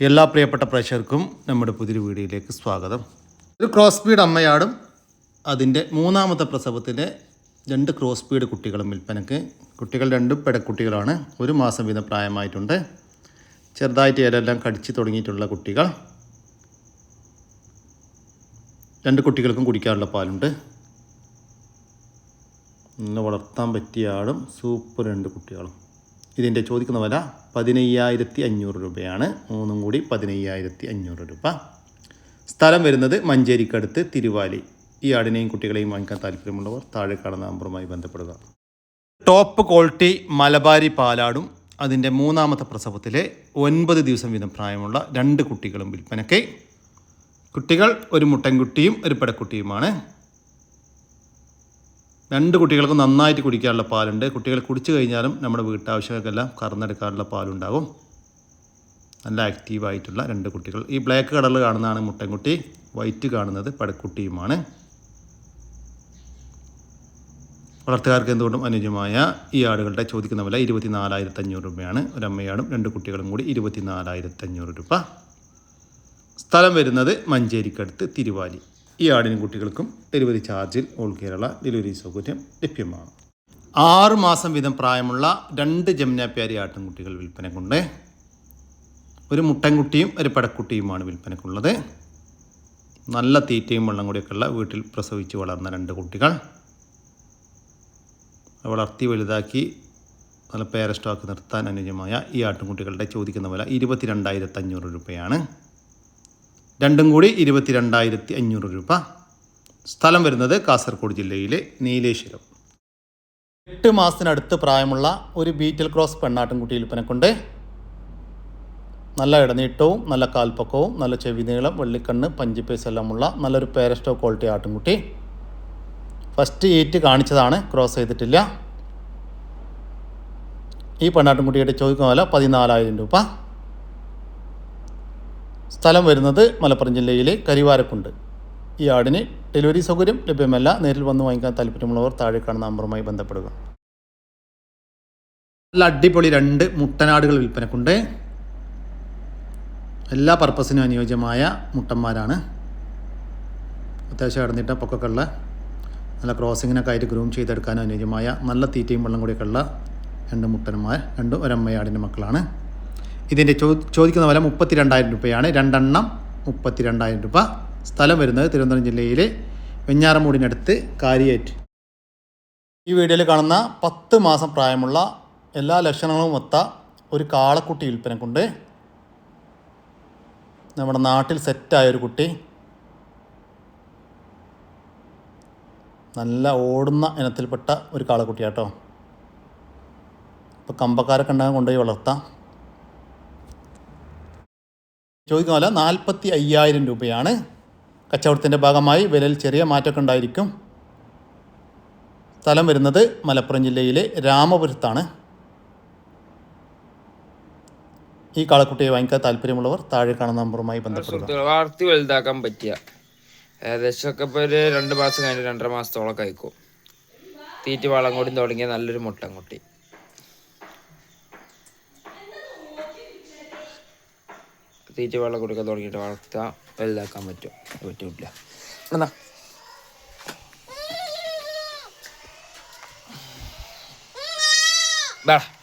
എല്ലാ പ്രിയപ്പെട്ട പ്രേക്ഷകർക്കും നമ്മുടെ പുതിയൊരു വീഡിയോയിലേക്ക് സ്വാഗതം. ഒരു ക്രോസ് ബീഡ് അമ്മയാടും അതിന്റെ മൂന്നാമത്തെ പ്രസവത്തിന്റെ രണ്ട് ക്രോസ് ബീഡ് കുട്ടികളും വിൽപ്പനക്ക് കുട്ടികൾ രണ്ടും പെടക്കുട്ടികളാണ് ഒരു മാസം വീതം പ്രായമായിട്ടുണ്ട്. ചെറുതായിട്ട് ഇലയെല്ലാം കടിച്ചു തുടങ്ങിയിട്ടുള്ള കുട്ടികൾ. രണ്ട് കുട്ടികൾക്കും കുടിക്കാനുള്ള പാലുണ്ട്. ഇന്ന് വളർത്താൻ പറ്റിയ ആടും സൂപ്പർ രണ്ട് കുട്ടികളും. ഇതിന്റെ ചോദിക്കുന്ന വില പതിനയ്യായിരത്തി അഞ്ഞൂറ് രൂപയാണ്. മൂന്നും കൂടി പതിനയ്യായിരത്തി അഞ്ഞൂറ് രൂപ. സ്ഥലം വരുന്നത് മഞ്ചേരിക്കടുത്ത് തിരുവാലി. ഈ ആടിനെയും കുട്ടികളെയും വാങ്ങിക്കാൻ താല്പര്യമുള്ളവർ താഴെ കാണുന്ന നമ്പറുമായി ബന്ധപ്പെടുക. ടോപ്പ് ക്വാളിറ്റി മലബാരി പാലാടും അതിന്റെ മൂന്നാമത്തെ പ്രസവത്തിലെ ഒൻപത് ദിവസം വീതം പ്രായമുള്ള രണ്ട് കുട്ടികളും വിൽപ്പനയ്ക്ക് കുട്ടികൾ ഒരു മുട്ടൻകുട്ടിയും ഒരു പെടക്കുട്ടിയുമാണ്. രണ്ട് കുട്ടികൾക്കും നന്നായിട്ട് കുടിക്കാനുള്ള പാലുണ്ട്. കുട്ടികൾ കുടിച്ചു കഴിഞ്ഞാലും നമ്മുടെ വീട്ടാവശ്യങ്ങൾക്കെല്ലാം കറന്നെടുക്കാനുള്ള പാലുണ്ടാകും. നല്ല ആക്റ്റീവായിട്ടുള്ള രണ്ട് കുട്ടികൾ. ഈ ബ്ലാക്ക് കളറിൽ കാണുന്നതാണ് മുട്ടൻകുട്ടി. വൈറ്റ് കാണുന്നത് പടക്കുട്ടിയുമാണ്. വളർത്തുകാർക്ക് എന്തുകൊണ്ടും അനുയോജ്യമായ ഈ ആടുകളുടെ ചോദിക്കുന്ന വില ഇരുപത്തി നാലായിരത്തി അഞ്ഞൂറ് രൂപയാണ്. ഒരമ്മയാടും രണ്ട് കുട്ടികളും കൂടി ഇരുപത്തി നാലായിരത്തി അഞ്ഞൂറ് രൂപ. സ്ഥലം വരുന്നത് മഞ്ചേരിക്കടുത്ത് തിരുവാലി. ഈ ആടിനും കുട്ടികൾക്കും ഡെലിവറി ചാർജിൽ ഓൾ കേരള ഡെലിവറി സൗകര്യം ലഭ്യമാണ്. ആറ് മാസം വീതം പ്രായമുള്ള രണ്ട് ജമുനാപ്യാരി ആട്ടിൻകുട്ടികൾ വിൽപ്പനക്കുണ്ട് ഒരു മുട്ടൻകുട്ടിയും ഒരു പടക്കുട്ടിയുമാണ് വിൽപ്പനക്കുള്ളത് നല്ല തീറ്റയും വെള്ളം കൂടിയൊക്കെയുള്ള വീട്ടിൽ പ്രസവിച്ച് വളർന്ന രണ്ട് കുട്ടികൾ. വളർത്തി വലുതാക്കി നല്ല പേര സ്റ്റോക്ക് നിർത്താൻ അനുയോജ്യമായ ഈ ആട്ടിൻകുട്ടികളുടെ ചോദിക്കുന്ന വില ഇരുപത്തി രണ്ടായിരത്തി അഞ്ഞൂറ് രൂപയാണ്. രണ്ടും കൂടി ഇരുപത്തിരണ്ടായിരത്തി അഞ്ഞൂറ് രൂപ. സ്ഥലം വരുന്നത് കാസർഗോഡ് ജില്ലയിലെ നീലേശ്വരം. എട്ട് മാസത്തിനടുത്ത് പ്രായമുള്ള ഒരു ബീറ്റൽ ക്രോസ് പെണ്ണാട്ടിൻകുട്ടി വിൽപ്പനക്കുണ്ട്. നല്ല ഇടനീട്ടവും നല്ല കാൽപ്പക്കവും നല്ല ചെവി നീളം വെള്ളിക്കണ്ണ് പഞ്ചിപ്പേസ് എല്ലാമുള്ള നല്ലൊരു പേരസ്റ്റോ ക്വാളിറ്റി ആട്ടിൻകുട്ടി. ഫസ്റ്റ് ഏറ്റ് കാണിച്ചതാണ് ക്രോസ് ചെയ്തിട്ടില്ല. ഈ പെണ്ണാട്ടിൻകുട്ടിയുടെ ചോദിക്കുന്ന വില പതിനാലായിരം രൂപ. സ്ഥലം വരുന്നത് മലപ്പുറം ജില്ലയിലെ കരിവാരക്കുണ്ട്. ഈ ആടിന് ഡെലിവറി സൗകര്യം ലഭ്യമല്ല. നേരിൽ വന്ന് വാങ്ങിക്കാൻ താല്പര്യമുള്ളവർ താഴെ കാണുന്ന നമ്പറുമായി ബന്ധപ്പെടുക. നല്ല അടിപൊളി രണ്ട് മുട്ടനാടുകൾ വിൽപ്പനക്കുണ്ട്. എല്ലാ പർപ്പസിനും അനുയോജ്യമായ മുട്ടന്മാരാണ്. അത്യാവശ്യം ഇടന്നിട്ട പൊക്കൊക്കെ ഉള്ള നല്ല ക്രോസിങ്ങിനൊക്കെ ആയിട്ട് ഗ്രൂം ചെയ്തെടുക്കാനും അനുയോജ്യമായ നല്ല തീറ്റയും വെള്ളം കൂടിയൊക്കെ ഉള്ള രണ്ട് മുട്ടന്മാർ രണ്ടും ഒരമ്മയാടിന്റെ മക്കളാണ്. ഇതിന്റെ ചോ ചോദിക്കുന്ന വില മുപ്പത്തി രണ്ടായിരം രൂപയാണ്. രണ്ടെണ്ണം മുപ്പത്തി രണ്ടായിരം രൂപ. സ്ഥലം വരുന്നത് തിരുവനന്തപുരം ജില്ലയിലെ വെഞ്ഞാറമൂടിനടുത്ത് കാരിയേറ്റ്. ഈ വീഡിയോയിൽ കാണുന്ന പത്ത് മാസം പ്രായമുള്ള എല്ലാ ലക്ഷണങ്ങളും ഒത്ത ഒരു കാളക്കുട്ടി വിൽപ്പനക്കുണ്ട്. നമ്മുടെ നാട്ടിൽ സെറ്റായ ഒരു കുട്ടി. നല്ല ഓടുന്ന ഇനത്തിൽപ്പെട്ട ഒരു കാളക്കുട്ടിയാട്ടോ. ഇപ്പോൾ കമ്പക്കാരൊക്കെ ഉണ്ടാകാൻ കൊണ്ടുപോയി വളർത്താം. ചോദിക്കുന്ന പോലെ നാൽപ്പത്തി അയ്യായിരം രൂപയാണ്. കച്ചവടത്തിന്റെ ഭാഗമായി വിലയിൽ ചെറിയ മാറ്റമൊക്കെ ഉണ്ടായിരിക്കും. സ്ഥലം വരുന്നത് മലപ്പുറം ജില്ലയിലെ രാമപുരത്താണ്. ഈ കാളക്കുട്ടിയെ വാങ്ങിക്കാൻ താല്പര്യമുള്ളവർ താഴെ കാണുന്ന നമ്പറുമായി ബന്ധപ്പെടുക. വളർത്തി വലുതാക്കാൻ പറ്റിയ ഏകദേശം ഒക്കെ ഇപ്പോൾ ഒരു രണ്ട് മാസം കഴിഞ്ഞ് രണ്ടര മാസത്തോളം കഴിക്കും തീറ്റ വളം കൂടി തുടങ്ങിയ നല്ലൊരു മുട്ടൻകുട്ടി. തീറ്റ വെള്ളം കൊടുക്കാൻ തുടങ്ങിയിട്ട് വളർത്താൻ വലുതാക്കാൻ പറ്റും. പറ്റില്ല. എന്നാ? ബാ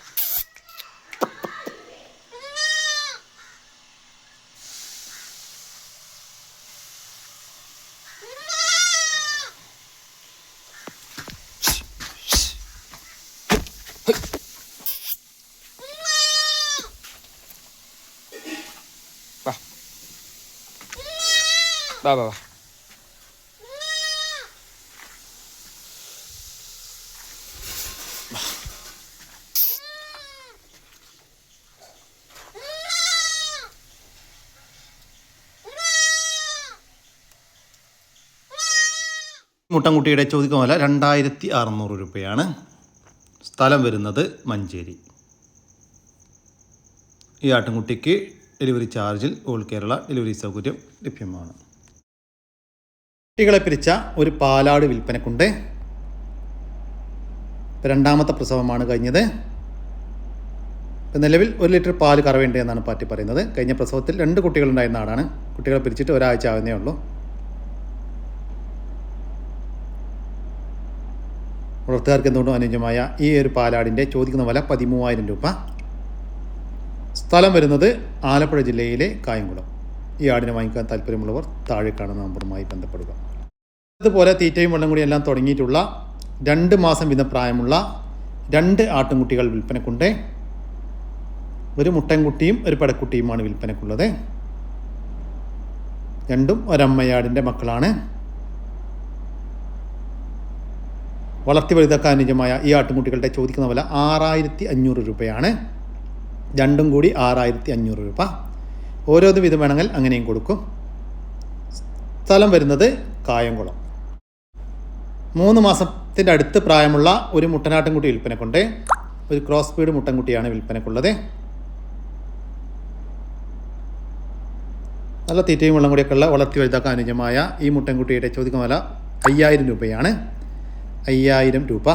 va. മുട്ടൻകുട്ടിയുടെ ചോദിക്കുന്ന പോലെ രണ്ടായിരത്തി അറുന്നൂറ് രൂപയാണ് സ്ഥലം വരുന്നത് മഞ്ചേരി ഈ ആട്ടിൻകുട്ടിക്ക് ഡെലിവറി ചാർജിൽ ഓൾ കേരള ഡെലിവറി സൗകര്യം ലഭ്യമാണ് കുട്ടികളെ പിരിച്ച ഒരു പാലാട് വിൽപ്പനക്കുണ്ട്. രണ്ടാമത്തെ പ്രസവമാണ് കഴിഞ്ഞത്. നിലവിൽ ഒരു ലിറ്റർ പാൽ കറവേണ്ട എന്നാണ് പാറ്റി പറയുന്നത്. കഴിഞ്ഞ പ്രസവത്തിൽ രണ്ട് കുട്ടികളുണ്ടായിരുന്ന ആടാണ് കുട്ടികളെ പിരിച്ചിട്ട് ഒരാഴ്ച ആവുന്നേ ഉള്ളൂ. വളർത്തുകാർക്ക് എന്തുകൊണ്ടും അനുയോജ്യമായ ഈ ഒരു പാലാടിന്റെ ചോദിക്കുന്ന വില പതിമൂവായിരം രൂപ. സ്ഥലം വരുന്നത് ആലപ്പുഴ ജില്ലയിലെ കായംകുളം. ഈ ആടിനെ വാങ്ങിക്കാൻ താല്പര്യമുള്ളവർ താഴെ കാണുന്ന നമ്പറുമായി ബന്ധപ്പെടുക. അതുപോലെ തീറ്റയും വെള്ളം കൂടി എല്ലാം തുടങ്ങിയിട്ടുള്ള രണ്ട് മാസം വീതം പ്രായമുള്ള രണ്ട് ആട്ടുംകുട്ടികൾ വിൽപ്പനക്കുണ്ട്. ഒരു മുട്ടൻകുട്ടിയും ഒരു പടക്കുട്ടിയുമാണ് വിൽപ്പനക്കുള്ളത്. രണ്ടും ഒരമ്മയാടിന്റെ മക്കളാണ്. വളർത്തി വലുതാക്കാൻ അനുജമായ ഈ ആട്ടുംകുട്ടികളുടെ ചോദിക്കുന്ന വില ആറായിരത്തി അഞ്ഞൂറ് രൂപയാണ്. രണ്ടും കൂടി ആറായിരത്തി അഞ്ഞൂറ് രൂപ. ഓരോന്ന് വിധം വേണമെങ്കിൽ അങ്ങനെയും കൊടുക്കും. സ്ഥലം വരുന്നത് കായംകുളം. മൂന്ന് മാസത്തിന്റെ അടുത്ത് പ്രായമുള്ള ഒരു മുട്ടനാട്ടിൻകുട്ടി വിൽപ്പനക്കുണ്ട്. ഒരു ക്രോസ് ബീഡ് മുട്ടൻകുട്ടിയാണ് വിൽപ്പനക്കുള്ളത്. നല്ല തീറ്റയും വെള്ളം കൂടിയൊക്കെ ഉള്ള വളർത്തി വലുതാക്കാൻ അനുജമായ ഈ മുട്ടൻകുട്ടിയുടെ ചോദിക്കുന്ന വില അയ്യായിരം രൂപയാണ്. അയ്യായിരം രൂപ.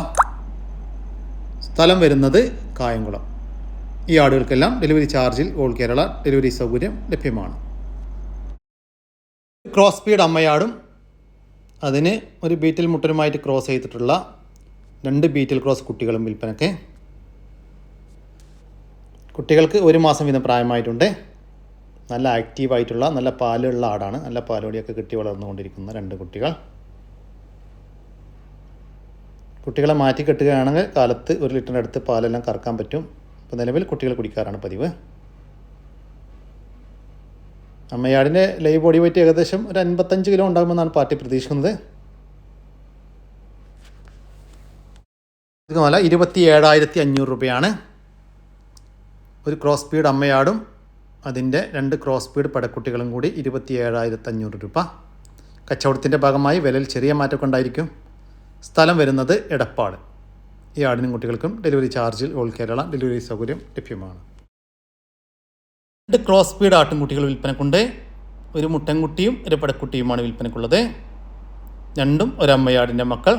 സ്ഥലം വരുന്നത് കായംകുളം. ഈ ആടുകൾക്കെല്ലാം ഡെലിവറി ചാർജിൽ ഓൾ കേരള ഡെലിവറി സൗകര്യം ലഭ്യമാണ്. ക്രോസ് സ്പീഡ് അമ്മയാടും അതിന് ഒരു ബീറ്റിൽ മുട്ടനുമായിട്ട് ക്രോസ് ചെയ്തിട്ടുള്ള രണ്ട് ബീറ്റിൽ ക്രോസ് കുട്ടികളും വിൽപ്പനക്ക്. കുട്ടികൾക്ക് ഒരു മാസം വീതം പ്രായമായിട്ടുണ്ട്. നല്ല ആക്റ്റീവായിട്ടുള്ള നല്ല പാലുള്ള ആടാണ്. നല്ല പാലോടിയൊക്കെ കിട്ടി വളർന്നുകൊണ്ടിരിക്കുന്ന രണ്ട് കുട്ടികൾ. കുട്ടികളെ മാറ്റി കെട്ടുകയാണെങ്കിൽ കാലത്ത് ഒരു ലിറ്ററിന്റെ അടുത്ത് പാലെല്ലാം കറക്കാൻ പറ്റും. ഇപ്പോൾ നിലവിൽ കുട്ടികൾ കുടിക്കാറാണ് പതിവ്. അമ്മയാടിന്റെ ലൈവ് ബോഡി വെയിറ്റ് ഏകദേശം ഒരു അൻപത്തഞ്ച് കിലോ ഉണ്ടാകുമെന്നാണ് പാർട്ടി പ്രതീക്ഷിക്കുന്നത്. ഇതുമല്ല ഇരുപത്തി ഏഴായിരത്തി അഞ്ഞൂറ് രൂപയാണ്. ഒരു ക്രോസ് സ്പീഡ് അമ്മയാടും അതിന്റെ രണ്ട് ക്രോസ് സ്പീഡ് പടക്കുട്ടികളും കൂടി ഇരുപത്തി ഏഴായിരത്തി അഞ്ഞൂറ് രൂപ. കച്ചവടത്തിന്റെ ഭാഗമായി വിലയിൽ ചെറിയ മാറ്റമൊക്കെ ഉണ്ടായിരിക്കും. സ്ഥലം വരുന്നത് എടപ്പാട്. ഈ ആടിനും കുട്ടികൾക്കും ഡെലിവറി ചാർജിൽ ഓൾ കേരള ഡെലിവറി സൗകര്യം ലഭ്യമാണ്. രണ്ട് ക്രോസ് സ്പീഡ് ആട്ടിൻകുട്ടികൾ വിൽപ്പനക്കുണ്ട്. ഒരു മുട്ടൻകുട്ടിയും ഒരു പടക്കുട്ടിയുമാണ് വിൽപ്പനക്കുള്ളത്. രണ്ടും ഒരമ്മയാടിന്റെ മക്കൾ.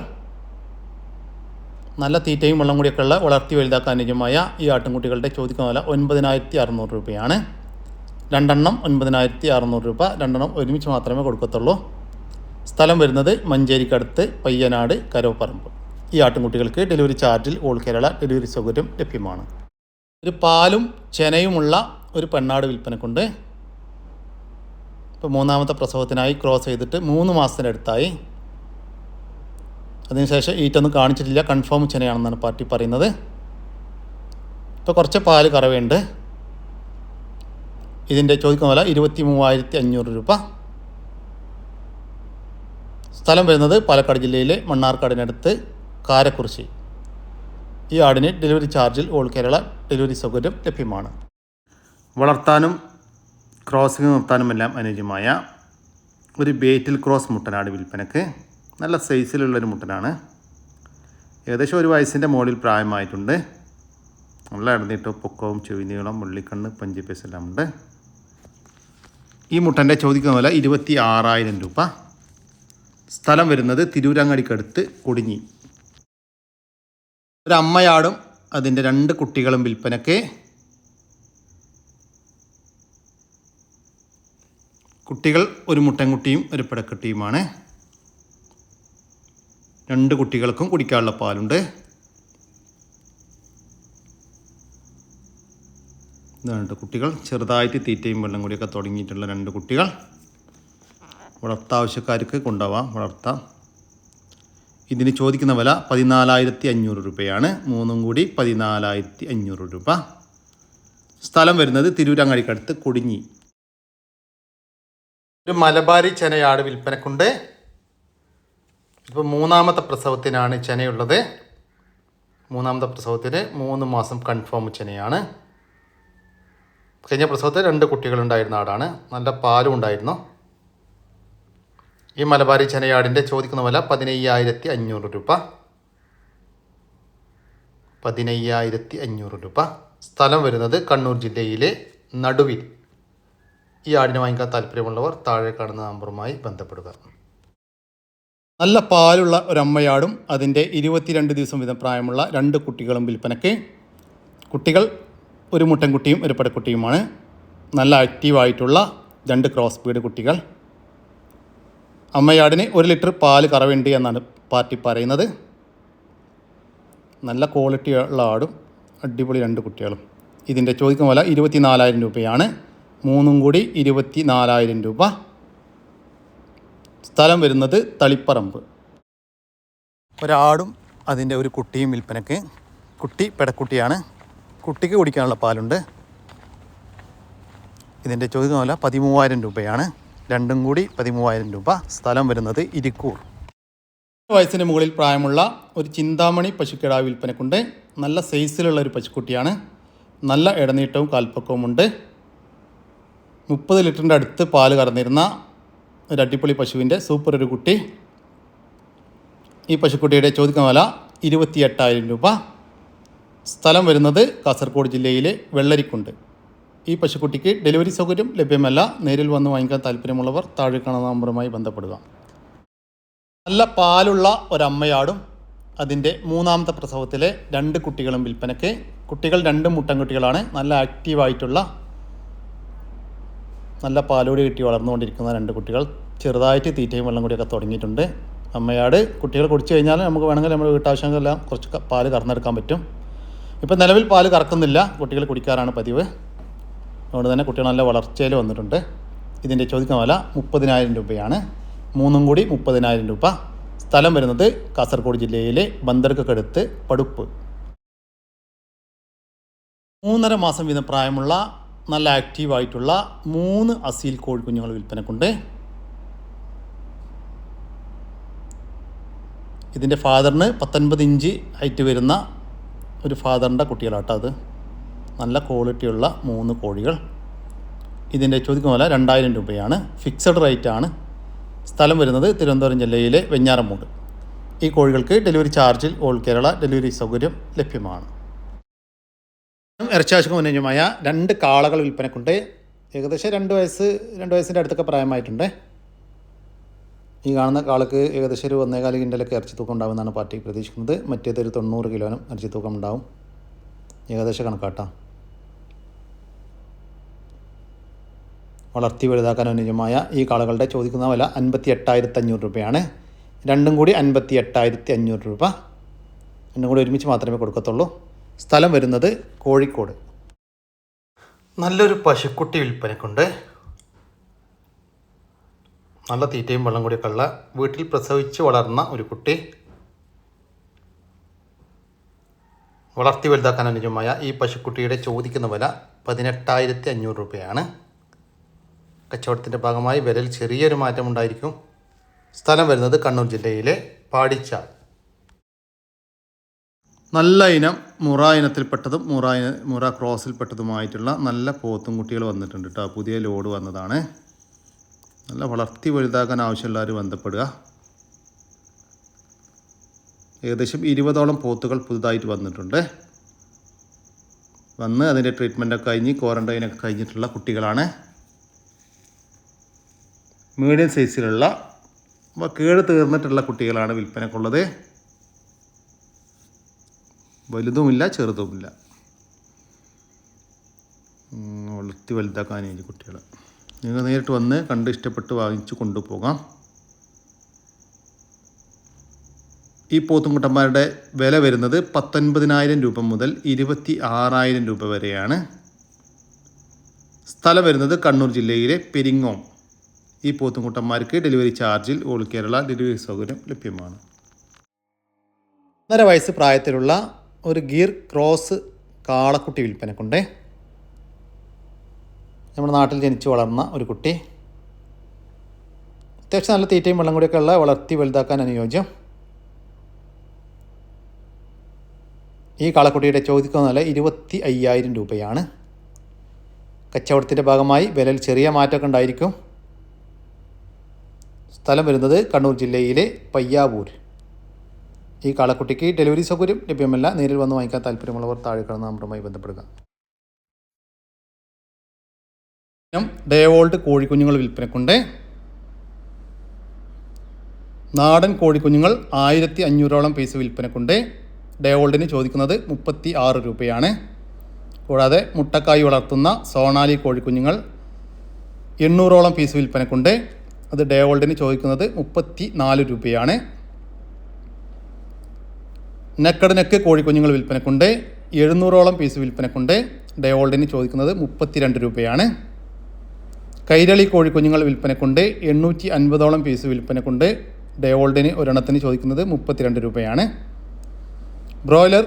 നല്ല തീറ്റയും വെള്ളം കൂടിയൊക്കെ ഉള്ള വളർത്തി വലുതാക്കാൻ അനുയോജ്യമായ ഈ ആട്ടിൻകുട്ടികളുടെ ചോദിക്കുന്ന വില ഒൻപതിനായിരത്തി അറുന്നൂറ് രൂപയാണ്. രണ്ടെണ്ണം ഒൻപതിനായിരത്തി അറുന്നൂറ് രൂപ. രണ്ടെണ്ണം ഒരുമിച്ച് മാത്രമേ കൊടുക്കത്തുള്ളൂ. സ്ഥലം വരുന്നത് മഞ്ചേരിക്കടുത്ത് പയ്യനാട് കരോപ്പറമ്പ്. ഈ ആട്ടിൻകുട്ടികൾക്ക് ഡെലിവറി ചാർജിൽ ഓൾ കേരള ഡെലിവറി സൗകര്യം ലഭ്യമാണ്. ഒരു പാലും ചെനയുമുള്ള ഒരു പെണ്ണാട് വിൽപ്പനക്കുണ്ട്. ഇപ്പോൾ മൂന്നാമത്തെ പ്രസവത്തിനായി ക്രോസ് ചെയ്തിട്ട് മൂന്ന് മാസത്തിനടുത്തായി അതിനുശേഷം ഈറ്റൊന്നും കാണിച്ചിട്ടില്ല. കൺഫേം ചെനയാണെന്നാണ് പാർട്ടി പറയുന്നത്. ഇപ്പോൾ കുറച്ച് പാൽ കറവയുണ്ട്. ഇതിന്റെ ചോദിക്കുന്ന വില ഇരുപത്തി മൂവായിരത്തി അഞ്ഞൂറ് രൂപ. സ്ഥലം വരുന്നത് പാലക്കാട് ജില്ലയിലെ മണ്ണാർക്കാടിനടുത്ത് കാരക്കുറിശി ഈ ആടിന് ഡെലിവറി ചാർജിൽ ഓൾ കേരള ഡെലിവറി സൗകര്യം ലഭ്യമാണ്. വളർത്താനും ക്രോസിങ് ക്രോസിംഗ് നിർത്താനുമെല്ലാം അനുയോജ്യമായ ഒരു ബേറ്റിൽ ക്രോസ് മുട്ടനാണ് വിൽപ്പനക്ക് നല്ല സൈസിലുള്ളൊരു മുട്ടനാണ്. ഏകദേശം ഒരു വയസ്സിന്റെ മുകളിൽ പ്രായമായിട്ടുണ്ട്. നല്ല ഇടന്നിട്ട് പൊക്കവും ചെവിനീളം ഉള്ളിക്കണ്ണ് പഞ്ചിപ്പേസ് എല്ലാം ഉണ്ട്. ഈ മുട്ടന്റെ ചോദിക്കുന്ന വില ഇരുപത്തി ആറായിരം രൂപ. സ്ഥലം വരുന്നത് തിരൂരങ്ങാടിക്കടുത്ത് കൊടിഞ്ഞി. ഒരു അമ്മയാടും അതിന്റെ രണ്ട് കുട്ടികളും വിൽപ്പനയ്ക്ക് കുട്ടികൾ ഒരു മുട്ടൻകുട്ടിയും ഒരു പിടക്കുട്ടിയുമാണ്. രണ്ട് കുട്ടികൾക്കും കുടിക്കാനുള്ള പാലുണ്ട്. രണ്ട് കുട്ടികൾ. ചെറുതായിട്ട് തീറ്റയും വെള്ളം കൂടിയൊക്കെ തുടങ്ങിയിട്ടുള്ള രണ്ട് കുട്ടികൾ. വളർത്താവശ്യക്കാർക്ക് കൊണ്ടുപോവാം. വളർത്താം. ഇതിന് ചോദിക്കുന്ന വില പതിനാലായിരത്തി അഞ്ഞൂറ് രൂപയാണ്. മൂന്നും കൂടി പതിനാലായിരത്തി അഞ്ഞൂറ് രൂപ. സ്ഥലം വരുന്നത് തിരൂരങ്ങാടിക്കടുത്ത് കൊടിഞ്ഞി ഒരു മലബാരി ചെനയാട് വിൽപ്പനക്കുണ്ട്. ഇപ്പോൾ മൂന്നാമത്തെ പ്രസവത്തിനാണ് ചെനയുള്ളത്. മൂന്നാമത്തെ പ്രസവത്തിന് മൂന്ന് മാസം കൺഫേം ചെനയാണ്. കഴിഞ്ഞ പ്രസവത്തിൽ രണ്ട് കുട്ടികളുണ്ടായിരുന്ന ആടാണ്. നല്ല പാലും ഉണ്ടായിരുന്നു. ഈ മലബാരി ചെനയാടിന്റെ ചോദിക്കുന്ന വില പതിനയ്യായിരത്തി അഞ്ഞൂറ് രൂപ. പതിനയ്യായിരത്തി അഞ്ഞൂറ് രൂപ. സ്ഥലം വരുന്നത് കണ്ണൂർ ജില്ലയിലെ നടുവിൽ. ഈ ആടിനെ വാങ്ങിക്കാൻ താല്പര്യമുള്ളവർ താഴെ കാണുന്ന നമ്പറുമായി ബന്ധപ്പെടുക. നല്ല പാലുള്ള ഒരമ്മയാടും അതിന്റെ ഇരുപത്തിരണ്ട് ദിവസം വീതം പ്രായമുള്ള രണ്ട് കുട്ടികളും വിൽപ്പനയ്ക്ക്. കുട്ടികൾ ഒരു മുട്ടൻകുട്ടിയും ഒരു പടക്കുട്ടിയുമാണ്. നല്ല ആക്റ്റീവായിട്ടുള്ള രണ്ട് ക്രോസ് ബീഡ് കുട്ടികൾ. അമ്മയാടിന് ഒരു ലിറ്റർ പാൽ കറവുണ്ട് എന്നാണ് പാർട്ടി പറയുന്നത്. നല്ല ക്വാളിറ്റി ഉള്ള ആടും അടിപൊളി രണ്ട് കുട്ടികളും. ഇതിന്റെ ചോദിക്കുന്ന വില ഇരുപത്തി നാലായിരം രൂപയാണ്. മൂന്നും കൂടി ഇരുപത്തി നാലായിരം രൂപ. സ്ഥലം വരുന്നത് തളിപ്പറമ്പ്. ഒരാടും അതിന്റെ ഒരു കുട്ടിയും വിൽപ്പനയ്ക്ക്. കുട്ടി പെടക്കുട്ടിയാണ്. കുട്ടിക്ക് കുടിക്കാനുള്ള പാലുണ്ട്. ഇതിന്റെ ചോദ്യം വില പതിമൂവായിരം രൂപയാണ്. രണ്ടും കൂടി പതിമൂവായിരം രൂപ. സ്ഥലം വരുന്നത് ഇരിക്കൂർ. വയസ്സിന് മുകളിൽ പ്രായമുള്ള ഒരു ചിന്താമണി പശുക്കിടാവ് വിൽപ്പനക്കുണ്ട് നല്ല സൈസിലുള്ള ഒരു പശുക്കുട്ടിയാണ്. നല്ല ഇടനീട്ടവും കാൽപ്പക്കവുമുണ്ട്. മുപ്പത് ലിറ്ററിന്റെ അടുത്ത് പാൽ കറന്നിരുന്ന ഒരു അടിപൊളി പശുവിന്റെ സൂപ്പർ ഒരു കുട്ടി. ഈ പശുക്കുട്ടിയുടെ ചോദിക്കുന്ന വില ഇരുപത്തി എട്ടായിരം രൂപ. സ്ഥലം വരുന്നത് കാസർഗോഡ് ജില്ലയിലെ വെള്ളരിക്കുണ്ട്. ഈ പശുക്കുട്ടിക്ക് ഡെലിവറി സൗകര്യം ലഭ്യമല്ല. നേരിൽ വന്ന് വാങ്ങിക്കാൻ താല്പര്യമുള്ളവർ താഴെ കാണുന്ന നമ്പറുമായി ബന്ധപ്പെടുക. നല്ല പാലുള്ള ഒരമ്മയാടും അതിന്റെ മൂന്നാമത്തെ പ്രസവത്തിലെ രണ്ട് കുട്ടികളും വിൽപ്പനയ്ക്ക്. കുട്ടികൾ രണ്ടും മുട്ടൻകുട്ടികളാണ്. നല്ല ആക്റ്റീവായിട്ടുള്ള നല്ല പാലോടി കിട്ടി വളർന്നുകൊണ്ടിരിക്കുന്ന രണ്ട് കുട്ടികൾ. ചെറുതായിട്ട് തീറ്റയും വെള്ളം കൂടിയൊക്കെ തുടങ്ങിയിട്ടുണ്ട്. അമ്മയാട് കുട്ടികൾ കുടിച്ചു കഴിഞ്ഞാൽ നമുക്ക് വേണമെങ്കിൽ നമ്മുടെ വീട്ടാവശ്യങ്ങളെല്ലാം കുറച്ച് പാൽ കറന്നെടുക്കാൻ പറ്റും. ഇപ്പം നിലവിൽ പാൽ കറക്കുന്നില്ല. കുട്ടികൾ കുടിക്കാറാണ് പതിവ്. അതുകൊണ്ട് തന്നെ കുട്ടികൾ നല്ല വളർച്ചയിൽ വന്നിട്ടുണ്ട്. ഇതിന്റെ ചോദിക്കുന്ന വില മുപ്പതിനായിരം രൂപയാണ്. മൂന്നും കൂടി മുപ്പതിനായിരം രൂപ. സ്ഥലം വരുന്നത് കാസർഗോഡ് ജില്ലയിലെ ബന്ദർക്കടുത്ത് പടുപ്പ്. മൂന്നര മാസം വീതം പ്രായമുള്ള നല്ല ആക്റ്റീവായിട്ടുള്ള മൂന്ന് അസീൽ കോഴിക്കുഞ്ഞുങ്ങൾ വിൽപ്പനക്കുണ്ട്. ഇതിന്റെ ഫാദറിന് പത്തൊൻപത് ഇഞ്ച് ഹൈറ്റ് വരുന്ന ഒരു ഫാദറിന്റെ കുട്ടികളാട്ടോ അത്. നല്ല ക്വാളിറ്റിയുള്ള മൂന്ന് കോഴികൾ. ഇതിന്റെ ചോദിക്കുന്ന പോലെ രണ്ടായിരം രൂപയാണ്. ഫിക്സഡ് റേറ്റ് ആണ്. സ്ഥലം വരുന്നത് തിരുവനന്തപുരം ജില്ലയിലെ വെഞ്ഞാറമൂട്. ഈ കോഴികൾക്ക് ഡെലിവറി ചാർജിൽ ഓൾ കേരള ഡെലിവറി സൗകര്യം ലഭ്യമാണ്. ഇറച്ചാശുഖം അനുയോജ്യമായ രണ്ട് കാളകൾ വിൽപ്പനക്കുണ്ട്. ഏകദേശം രണ്ട് വയസ്സ് രണ്ട് വയസ്സിന്റെ അടുത്തൊക്കെ പ്രായമായിട്ടുണ്ട്. ഈ കാണുന്ന കാളക്ക് ഏകദേശം ഒരു ഒന്നേകാൽ കിന്റലൊക്കെ ഇറച്ചി തൂക്കം ഉണ്ടാകുമെന്നാണ് പാർട്ടി പ്രതീക്ഷിക്കുന്നത്. മറ്റേത് ഒരു തൊണ്ണൂറ് കിലോനും ഇറച്ചി തൂക്കം ഉണ്ടാവും. ഏകദേശം കണക്കാട്ടാം. വളർത്തി വലുതാക്കാൻ അനുയോജ്യമായ ഈ കാളകളുടെ ചോദിക്കുന്ന വില അൻപത്തി എട്ടായിരത്തി അഞ്ഞൂറ് രൂപയാണ്. രണ്ടും കൂടി അൻപത്തി എട്ടായിരത്തി അഞ്ഞൂറ് രൂപ. രണ്ടും കൂടി ഒരുമിച്ച് മാത്രമേ കൊടുക്കത്തുള്ളൂ. സ്ഥലം വരുന്നത് കോഴിക്കോട്. നല്ലൊരു പശുക്കുട്ടി വിൽപ്പനക്കുണ്ട്. നല്ല തീറ്റയും വെള്ളം കൂടി കള്ള വീട്ടിൽ പ്രസവിച്ച് വളർന്ന ഒരു കുട്ടി. വളർത്തി വലുതാക്കാൻ അനുജമായ ഈ പശുക്കുട്ടിയുടെ ചോദിക്കുന്ന വില പതിനെട്ടായിരത്തി അഞ്ഞൂറ് രൂപയാണ്. കച്ചവടത്തിന്റെ ഭാഗമായി വിലയിൽ ചെറിയൊരു മാറ്റമുണ്ടായിരിക്കും. സ്ഥലം വരുന്നത് കണ്ണൂർ ജില്ലയിലെ പാടിച്ചാൽ. നല്ല ഇനം മുറ ഇനത്തിൽപ്പെട്ടതും മുറ മുറ ക്രോസിൽപ്പെട്ടതുമായിട്ടുള്ള നല്ല പോത്തും കുട്ടികൾ വന്നിട്ടുണ്ട് കേട്ടോ പുതിയ ലോഡ് വന്നതാണ്. നല്ല വളർത്തി വലുതാക്കാൻ ആവശ്യമുള്ളവർ ബന്ധപ്പെടുക. ഏകദേശം ഇരുപതോളം പോത്തുകൾ പുതുതായിട്ട് വന്നിട്ടുണ്ട്. വന്ന് അതിന്റെ ട്രീറ്റ്മെന്റൊക്കെ കഴിഞ്ഞ് ക്വാറന്റൈനൊക്കെ കഴിഞ്ഞിട്ടുള്ള കുട്ടികളാണ്. മീഡിയം സൈസിലുള്ള കേട് തീർന്നിട്ടുള്ള കുട്ടികളാണ് വിൽപ്പനക്കുള്ളത്. വലുതുമില്ല ചെറുതുമില്ല. വളർത്തി വലുതാക്കാൻ ഈ കുട്ടികൾ നിങ്ങൾ നേരിട്ട് വന്ന് കണ്ട് ഇഷ്ടപ്പെട്ട് വാങ്ങിച്ച് കൊണ്ടുപോകാം. ഈ പോത്തുംകുട്ടന്മാരുടെ വില വരുന്നത് പത്തൊൻപതിനായിരം രൂപ മുതൽ ഇരുപത്തി ആറായിരം രൂപ വരെയാണ്. സ്ഥലം വരുന്നത് കണ്ണൂർ ജില്ലയിലെ പെരിങ്ങോം. ഈ പോത്തുംകുട്ടന്മാർക്ക് ഡെലിവറി ചാർജിൽ ഓൾ കേരള ഡെലിവറി സൗകര്യം ലഭ്യമാണ്. ഒന്നര വയസ്സ് പ്രായത്തിലുള്ള ഒരു ഗീർ ക്രോസ് കാളക്കുട്ടി വിൽപ്പനക്കുണ്ട്. നമ്മുടെ നാട്ടിൽ ജനിച്ചു വളർന്ന ഒരു കുട്ടി. അത്യാവശ്യം നല്ല തീറ്റയും വെള്ളം കൂടിയൊക്കെ ഉള്ള വളർത്തി വലുതാക്കാൻ അനുയോജ്യം. ഈ കാളക്കുട്ടിയുടെ ചോദിക്കുന്ന നില ഇരുപത്തി അയ്യായിരം രൂപയാണ്. കച്ചവടത്തിന്റെ ഭാഗമായി വിലയിൽ ചെറിയ മാറ്റമൊക്കെ ഉണ്ടായിരിക്കും. സ്ഥലം വരുന്നത് കണ്ണൂർ ജില്ലയിലെ പയ്യാവൂർ. ഈ കാളക്കുട്ടിക്ക് ഡെലിവറി സൗകര്യം ലഭ്യമല്ല. നേരിൽ വന്ന് വാങ്ങിക്കാൻ താല്പര്യമുള്ളവർ താഴെ കാണുന്ന നമ്പറുമായി ബന്ധപ്പെടുക. ഡേവോൾട്ട് കോഴിക്കുഞ്ഞുങ്ങൾ വിൽപ്പനക്കുണ്ട്. നാടൻ കോഴിക്കുഞ്ഞുങ്ങൾ ആയിരത്തി അഞ്ഞൂറോളം പീസ് വിൽപ്പനക്കുണ്ട്. ഡേവോൾട്ടിന് ചോദിക്കുന്നത് മുപ്പത്തി ആറ് രൂപയാണ്. കൂടാതെ മുട്ടക്കായി വളർത്തുന്ന സോണാലി കോഴിക്കുഞ്ഞുങ്ങൾ എണ്ണൂറോളം പീസ് വിൽപ്പനക്കുണ്ട്. അത് ഡേ ഓൾഡിന് ചോദിക്കുന്നത് മുപ്പത്തി നാല് രൂപയാണ്. നെക്കട് നെക്ക് കോഴിക്കുഞ്ഞുങ്ങൾ വിൽപ്പനക്കുണ്ട്. എഴുന്നൂറോളം പീസ് വിൽപ്പനക്കുണ്ട്. ഡേ ഓൾഡിന് ചോദിക്കുന്നത് മുപ്പത്തിരണ്ട് രൂപയാണ്. കൈരളി കോഴിക്കുഞ്ഞുങ്ങൾ വിൽപ്പനക്കുണ്ട്. എണ്ണൂറ്റി അൻപതോളം പീസ് വിൽപ്പനക്കുണ്ട് ഡേ ഓൾഡിന് ഒരെണ്ണത്തിന് ചോദിക്കുന്നത് മുപ്പത്തിരണ്ട് രൂപയാണ്. ബ്രോയിലർ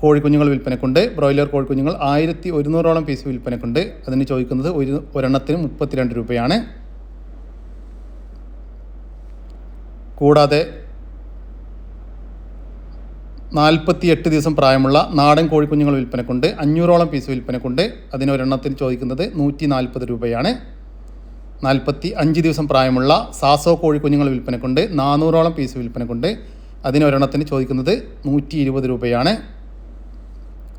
കോഴിക്കുഞ്ഞുങ്ങൾ വിൽപ്പനക്കുണ്ട്. ബ്രോയിലർ കോഴിക്കുഞ്ഞുങ്ങൾ ആയിരത്തി ഒരുന്നൂറോളം പീസ് വിൽപ്പനക്കുണ്ട്. അതിന് ചോദിക്കുന്നത് ഒരു ഒരെണ്ണത്തിന് മുപ്പത്തിരണ്ട് രൂപയാണ്. കൂടാതെ നാൽപ്പത്തി എട്ട് ദിവസം പ്രായമുള്ള നാടൻ കോഴിക്കുഞ്ഞുങ്ങൾ വിൽപ്പനക്കുണ്ട്. അഞ്ഞൂറോളം പീസ് വിൽപ്പനക്കുണ്ട്. അതിന് ഒരെണ്ണത്തിന് ചോദിക്കുന്നത് നൂറ്റി നാൽപ്പത് രൂപയാണ്. നാൽപ്പത്തി അഞ്ച് ദിവസം പ്രായമുള്ള സാസോ കോഴിക്കുഞ്ഞുങ്ങൾ വിൽപ്പനക്കുണ്ട്. നാനൂറോളം പീസ് വിൽപ്പനക്കുണ്ട്. അതിന് ഒരെണ്ണത്തിന് ചോദിക്കുന്നത് നൂറ്റി ഇരുപത് രൂപയാണ്.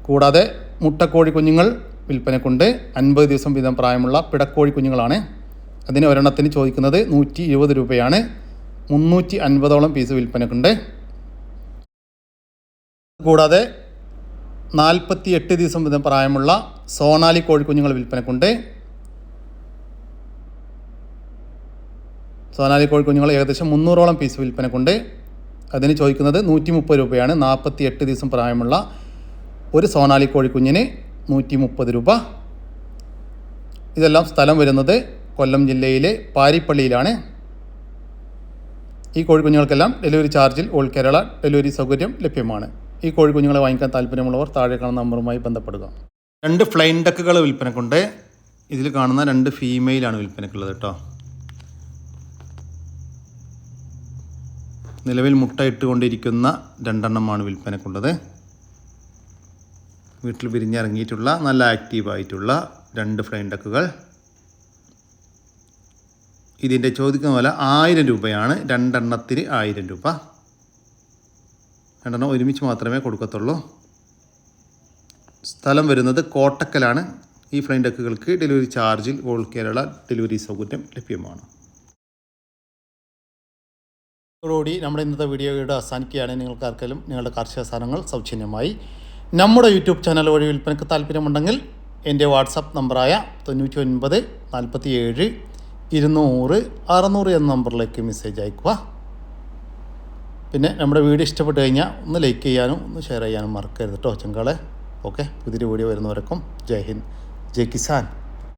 കൂടാതെ മുട്ടക്കോഴി കുഞ്ഞുങ്ങൾ വിൽപ്പനക്കുണ്ട്. അൻപത് ദിവസം വീതം പ്രായമുള്ള പിടക്കോഴി കുഞ്ഞുങ്ങളാണ്. അതിന് ചോദിക്കുന്നത് നൂറ്റി ഇരുപത് രൂപയാണ്. മുന്നൂറ്റി അൻപതോളം പീസ് വിൽപ്പനക്കുണ്ട്. കൂടാതെ നാൽപ്പത്തി എട്ട് ദിവസം വീതം പ്രായമുള്ള സോണാലി കോഴിക്കുഞ്ഞുങ്ങൾ വിൽപ്പനക്കുണ്ട്. സോനാലി കോഴിക്കുഞ്ഞുങ്ങൾ ഏകദേശം മുന്നൂറോളം പീസ് വിൽപ്പനക്കുണ്ട്. അതിന് ചോദിക്കുന്നത് നൂറ്റി മുപ്പത് രൂപയാണ്. നാൽപ്പത്തി എട്ട് ദിവസം പ്രായമുള്ള ഒരു സോനാലി കോഴിക്കുഞ്ഞിന് നൂറ്റി മുപ്പത് രൂപ. ഇതെല്ലാം സ്ഥലം വരുന്നത് കൊല്ലം ജില്ലയിലെ പാരിപ്പള്ളിയിലാണ്. ഈ കോഴിക്കുഞ്ഞുങ്ങൾക്കെല്ലാം ഡെലിവറി ചാർജിൽ ഓൾ കേരള ഡെലിവറി സൗകര്യം ലഭ്യമാണ്. ഈ കോഴിക്കുഞ്ഞുങ്ങളെ വാങ്ങിക്കാൻ താല്പര്യമുള്ളവർ താഴെ കാണുന്ന നമ്പറുമായി ബന്ധപ്പെടുക. രണ്ട് ഫ്ലൈൻ ഡക്കുകൾ വിൽപ്പനക്കുണ്ട്. ഇതിൽ കാണുന്ന രണ്ട് ഫീമെയിലാണ് വിൽപ്പനക്കുള്ളത് കേട്ടോ നിലവിൽ മുട്ട ഇട്ടുകൊണ്ടിരിക്കുന്ന രണ്ടെണ്ണമാണ് വിൽപ്പനക്കുള്ളത്. വീട്ടിൽ വിരിഞ്ഞിറങ്ങിയിട്ടുള്ള നല്ല ആക്റ്റീവായിട്ടുള്ള രണ്ട് ഫ്ലൈൻ ഡക്കുകൾ. ഇതിന്റെ ചോദിക്കുന്ന വില ആയിരം രൂപയാണ്. രണ്ടെണ്ണത്തിന് ആയിരം രൂപ. രണ്ടെണ്ണം ഒരുമിച്ച് മാത്രമേ കൊടുക്കത്തുള്ളൂ. സ്ഥലം വരുന്നത് കോട്ടക്കലാണ്. ഈ ഫ്ലൈൻ ഡെക്കുകൾക്ക് ഡെലിവറി ചാർജിൽ ഓൾ കേരള ഡെലിവറി സൗകര്യം ലഭ്യമാണ്. ഇതോടുകൂടി നമ്മുടെ ഇന്നത്തെ വീഡിയോയുടെ അവസാനിക്കുകയാണ്. നിങ്ങൾക്ക് ആർക്കെങ്കിലും നിങ്ങളുടെ കാർഷിക സാധനങ്ങൾ സൗജന്യമായി നമ്മുടെ യൂട്യൂബ് ചാനൽ വഴി വിൽപ്പനയ്ക്ക് താല്പര്യമുണ്ടെങ്കിൽ എന്റെ വാട്സപ്പ് നമ്പറായ തൊണ്ണൂറ്റി ഒൻപത് നാൽപ്പത്തി ഏഴ് ഇരുന്നൂറ് അറുന്നൂറ് എന്ന നമ്പറിലേക്ക് മെസ്സേജ് അയക്കുക പിന്നെ നമ്മുടെ വീഡിയോ ഇഷ്ടപ്പെട്ട് കഴിഞ്ഞാൽ ഒന്ന് ലൈക്ക് ചെയ്യാനും ഒന്ന് ഷെയർ ചെയ്യാനും മറക്കരുത് കേട്ടോ ചങ്കാളെ. ഓക്കെ പുതിയൊരു വീഡിയോ വരുന്നവരക്കും ജയ് ഹിന്ദ്. ജയ് കിസാൻ.